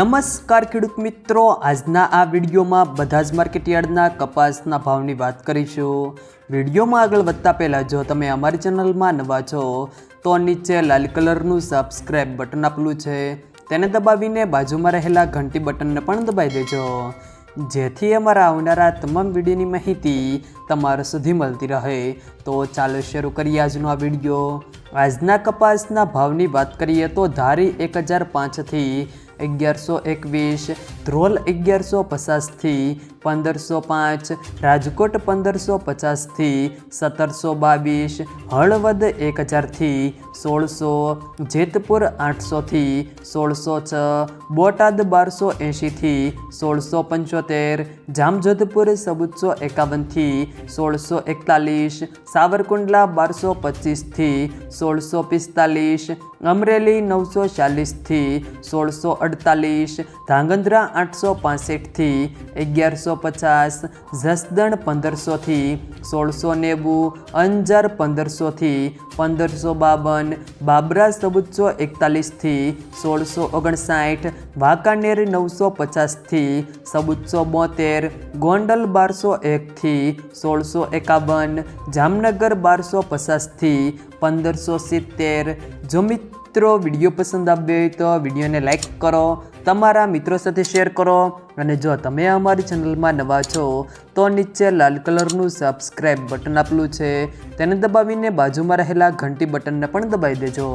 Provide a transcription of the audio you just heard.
નમસ્કાર ખેડૂત મિત્રો. આજના આ વિડીયોમાં બધા જ માર્કેટયાર્ડના કપાસના ભાવની વાત કરીશું. વિડીયોમાં આગળ વધતા પહેલાં જો તમે અમારી ચેનલમાં નવા છો, તો નીચે લાલ કલરનું સબસ્ક્રાઈબ બટન આપેલું છે. તેને દબાવીને બાજુમાં રહેલા ઘંટી બટનને પણ દબાવી દેજો. જેથી અમારા આવનારા તમામ વિડીયોની માહિતી તમારા સુધી મળતી રહે. તો ચાલો શરૂ કરીએ આજનો આ વીડિયો. આજના કપાસના ભાવની વાત કરીએ તો ધારી એક હજાર પાંચથી અગિયારસો એકવીસ, ધ્રોલ અગિયારસો પચાસથી પંદરસો પાંચ, રાજકોટ પંદરસો પચાસથી સત્તરસો બાવીસ, હળવદ એક હજારથી સોળસો, જેતપુર આઠસોથી સોળસો છ, બોટાદ બારસો એંશીથી સોળસો પંચોતેર, જામજોધપુર ચૌદસો એકાવનથી સોળસો એકતાલીસ, સાવરકુંડલા બારસો પચીસથી સોળસો પિસ્તાલીસ, અમરેલી નવસો ચાલીસથી સોળસો અડતાલીસ, ધાંગધ્રા આઠસો પાસઠથી અગિયારસો પચાસ, જસદણ પંદરસોથી સોળસો નેવું, અંજાર પંદરસોથી પંદરસો બાવન, બાબરા ચૌદસો એકતાલીસથી સોળસો ઓગણસાઠ, વાંકાનેર નવસો પચાસથી ચૌદસો બોતેર, ગોંડલ બારસો એકથી સોળસો એકાવન, જામનગર બારસો પચાસથી પંદરસો સિત્તેર. જો મિત્રો વીડિયો પસંદ આવ્યો હોય તો વિડીયોને લાઈક કરો તમારા મિત્રો સાથે શેર કરો અને જો તમે અમારી ચેનલમાં નવા છો, તો નીચે લાલ કલરનું સબસ્ક્રાઈબ બટન આપેલું છે, તેને દબાવીને બાજુમાં રહેલા ઘંટી બટનને પણ દબાવી દેજો.